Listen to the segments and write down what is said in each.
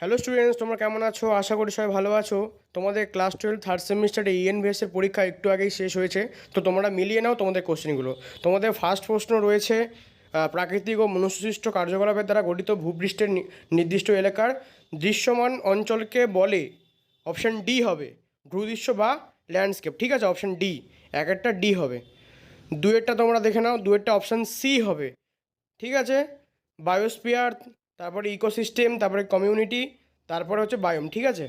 Hello students তোমরা কেমন আছো? আশা করি সবাই ভালো আছো। তোমাদের ক্লাস টুয়েলভ থার্ড সেমিস্টারে ইএনভিএসের পরীক্ষা একটু আগেই শেষ হয়েছে। তো তোমরা মিলিয়ে নাও তোমাদের কোশ্চেনগুলো তোমাদের ফার্স্ট প্রশ্ন রয়েছে প্রাকৃতিক ও মনুষ্যসৃষ্ট কার্যকলাপের দ্বারা গঠিত ভূপৃষ্ঠের নির্দিষ্ট এলাকার দৃশ্যমান অঞ্চলকে বলে অপশান ডি হবে। ভূদৃশ্য বা ল্যান্ডস্কেপ ঠিক আছে? অপশান ডি এক একটা ডি হবে। দুয়েরটা তোমরা দেখে নাও দুয়েরটা অপশান সি হবে। ঠিক আছে? বায়োস্পিয়ার তারপরে ইকোসিস্টেম তারপরে কমিউনিটি তারপরে হচ্ছে বায়োম ঠিক আছে?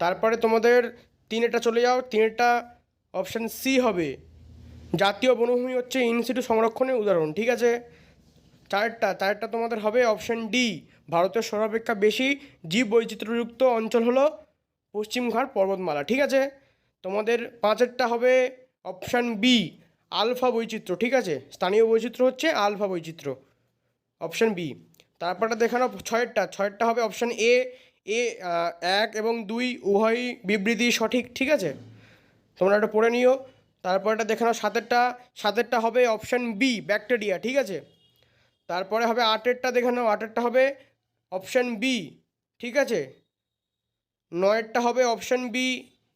তারপরে তোমাদের তিনেরটা চলে যাও, তিনেরটা অপশান সি হবে। জাতীয় বনভূমি হচ্ছে ইনস্টিটিউট সংরক্ষণের উদাহরণ, ঠিক আছে? চারটা চারটা তোমাদের হবে অপশান ডি ভারতের সর্বাপেক্ষা বেশি জীব বৈচিত্র্যযুক্ত অঞ্চল হলো পশ্চিমঘাট পর্বতমালা, ঠিক আছে? তোমাদের পাঁচেরটা হবে অপশান বি আলফা বৈচিত্র্য, ঠিক আছে? স্থানীয় বৈচিত্র্য হচ্ছে আলফা বৈচিত্র্য অপশান বি তারপরটা দেখানো ছয়েরটা ছয়েরটা হবে অপশান এ এ এক এবং দুই উভয়ই বিবৃতি সঠিক, ঠিক আছে? তোমরা এটা পড়ে নিও। তারপরটা দেখানো সাতেরটা সাতেরটা হবে অপশান বি ব্যাকটেরিয়া ঠিক আছে? তারপরে হবে আটেরটা দেখানো, আটেরটা হবে অপশান বি ঠিক আছে? নয়েরটা হবে অপশান বি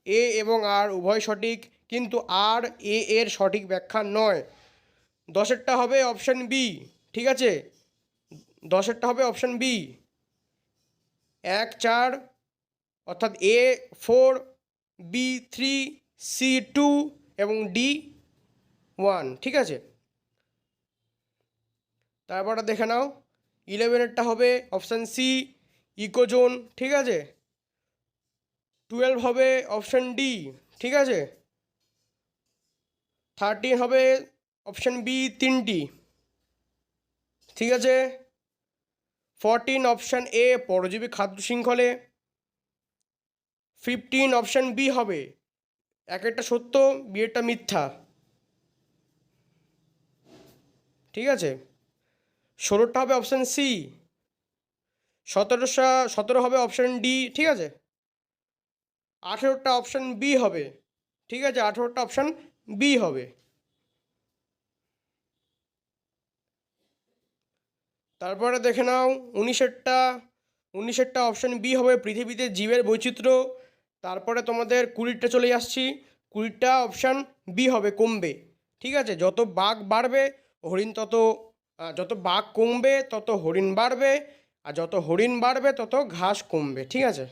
এ এবং আর উভয় সঠিক, কিন্তু আর এ এর সঠিক ব্যাখ্যা নয়। দশেরটা হবে অপশান বি ঠিক আছে? দশেরটা হবে অপশান বি এক, চার, অর্থাৎ A four B three C two এবং ডি ওয়ান ঠিক আছে? তারপরটা দেখে নাও। ইলেভেনেরটা হবে অপশান সি ইকোজোন ঠিক আছে? টুয়েলভ হবে অপশান ডি ঠিক আছে? থার্টিন হবে অপশান বি তিনটি, ঠিক আছে? ফরটিন অপশান এ পরজীবী খাদ্য শৃঙ্খলে ফিফটিন অপশান বি হবে। এক একটা সত্য বিয়েরটা মিথ্যা। ঠিক আছে? ষোলোটা হবে অপশান সি সতেরোশা, সতেরো হবে অপশান ডি ঠিক আছে? আঠেরোটা অপশান বি হবে। ঠিক আছে, আঠেরোটা অপশান বি হবে। তারপরে দেখে নাও, উনিশেরটা উনিশেরটা অপশান বি হবে পৃথিবীতে জীবের বৈচিত্র্য। তারপরে তোমাদের কুড়িটা চলে আসছি। কুড়িটা অপশান বি হবে কমবে। ঠিক আছে? যত বাঘ বাড়বে, হরিণ তত যত বাঘ কমবে, তত হরিণ বাড়বে, আর যত হরিণ বাড়বে, তত ঘাস কমবে। ঠিক আছে?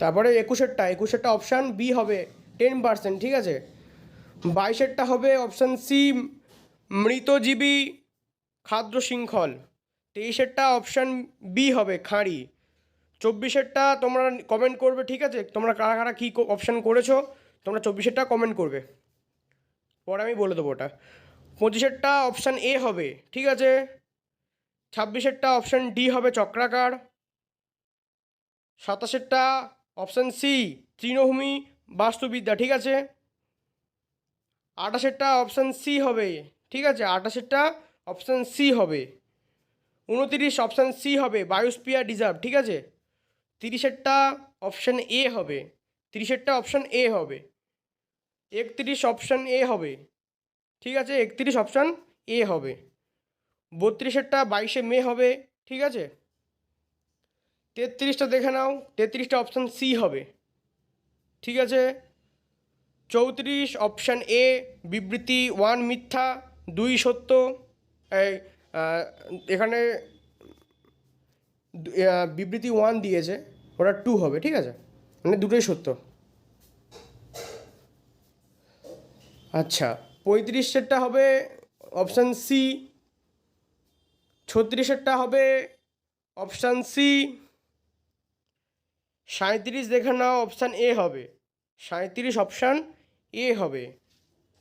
তারপরে একুশেরটা একুশেরটা অপশান বি হবে টেন পার্সেন্ট ঠিক আছে? বাইশেরটা হবে অপশান সি মৃতজীবী খাদ্য শৃঙ্খল তেইশেরটা অপশান বি হবে খাঁড়ি। চব্বিশেরটা তোমরা কমেন্ট করবে, ঠিক আছে? তোমরা কারা কারা কী অপশান করেছ, তোমরা চব্বিশেরটা কমেন্ট করবে। পরে আমি বলে দেবো ওটা। পঁচিশেরটা অপশান এ হবে, ঠিক আছে? ছাব্বিশেরটা অপশান ডি হবে চক্রাকার। সাতাশেরটা অপশান সি তৃণভূমি বাস্তুবিদ্যা, ঠিক আছে? আঠাশেরটা অপশান সি হবে, ঠিক আছে? আঠাশেরটা অপশান সি হবে। উনতিরিশ অপশান সি হবে বায়োস্পিয়ার রিজার্ভ ঠিক আছে? তিরিশেরটা অপশান এ হবে, তিরিশেরটা অপশান এ হবে, একত্রিশ অপশান এ হবে, ঠিক আছে? একত্রিশ অপশান এ হবে। বত্রিশেরটা বাইশে মে হবে, ঠিক আছে? তেত্রিশটা দেখে নাও, তেত্রিশটা অপশান সি হবে, ঠিক আছে? চৌত্রিশ অপশান এ বিবৃতি ওয়ান মিথ্যা, দুই, সত্য। এখানে বিবৃতি ওয়ান দিয়েছে, ওটা টু হবে, ঠিক আছে? মানে দুটোই সত্য। আচ্ছা পঁয়ত্রিশেরটা হবে অপশান সি ছত্রিশেরটা হবে অপশান সি সাঁত্রিশ দেখে নাও অপশান এ হবে। সাঁত্রিশ অপশান এ হবে।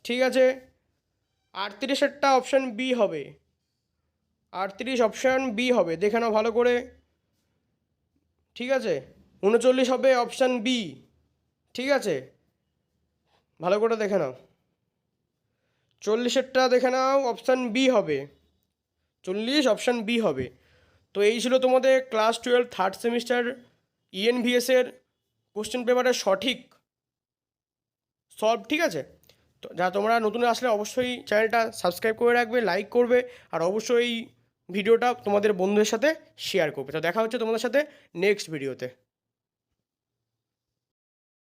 ঠিক আছে? আটত্রিশেরটা অপশান বি হবে। আটত্রিশ অপশান বি হবে। দেখে নাও ভালো করে। ঠিক আছে? উনচল্লিশ হবে অপশান বি ঠিক আছে? ভালো করে দেখে নাও। চল্লিশেরটা দেখে নাও অপশান বি হবে। চল্লিশ অপশান বি হবে। তো এই ছিল তোমাদের ক্লাস টুয়েলভ থার্ড সেমিস্টার ইএনভিএসের কোশ্চেন পেপারের সঠিক সলভ ঠিক আছে? তো যা তোমরা নতুন আসলে অবশ্যই চ্যানেলটা সাবস্ক্রাইব করে রাখবে লাইক করবে, আর অবশ্যই ভিডিওটা তোমাদের বন্ধুদের সাথে শেয়ার করবে। তো দেখা হচ্ছে তোমাদের সাথে নেক্সট ভিডিওতে